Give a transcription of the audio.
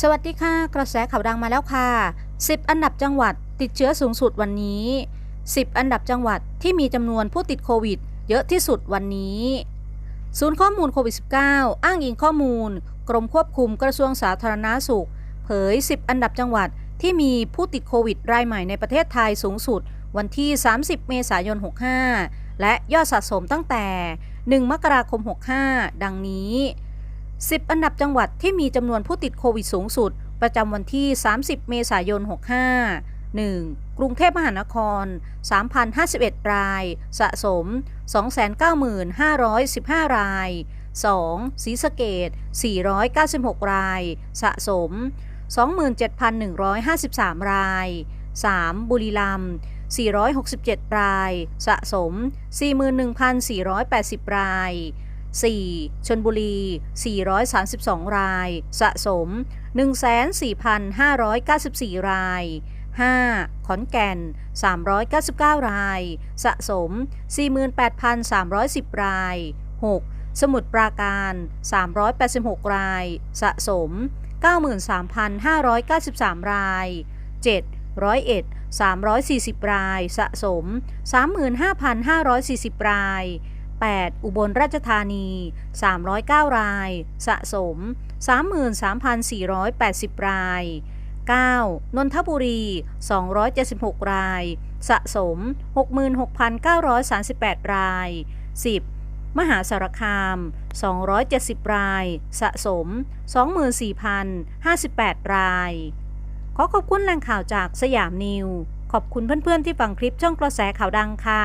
สวัสดีค่ะ กระแสข่าวดังมาแล้วค่ะ 10 อันดับจังหวัดติดเชื้อสูงสุดวันนี้ 10 อันดับจังหวัดที่มีจำนวนผู้ติดโควิด เยอะที่สุดวันนี้ ศูนย์ข้อมูลโควิด -19 อ้างอิงข้อมูล กรมควบคุมกระทรวงสาธารณาสุข เผย 10 อันดับจังหวัดที่มีผู้ติดโควิดรายใหม่ในประเทศไทยสูงสุด วันที่ 30 เมษายน 65 และยอดสะสมตั้งแต่ 1 มกราคม 65 ดังนี้ 10 อันดับจังหวัดที่มีจำนวนผู้ติดโควิดสูงสุด ประจำวันที่ 30 เมษายน 65 1. กรุงเทพมหานคร 3,051 ราย สะสม 295,515 ราย 2. ศรีสะเกด496 ราย สะสม 27,153 ราย 3. บุรีรัมย์467 ราย สะสม 41,480 ราย 4. ชนบุรี 432 ราย สะสม 14,594 ราย 5. ขอนแก่น 399 ราย สะสม 48,310 ราย 6. สมุทรปราการ 386 ราย สะสม 93,593 ราย 7. ร้อยเอ็ด340 ราย สะสม 35,540 ราย 8. อุบลราชธานี 309 ราย สะสม 33,480 ราย 9. นนทบุรี 276 ราย สะสม 66,938 ราย 10. มหาสารคาม 270 ราย สะสม 24,058 ราย ขอขอบคุณแหล่งข่าวจากสยามนิว ขอบคุณเพื่อนๆที่ฟังคลิปช่องกระแสข่าวดังค่ะ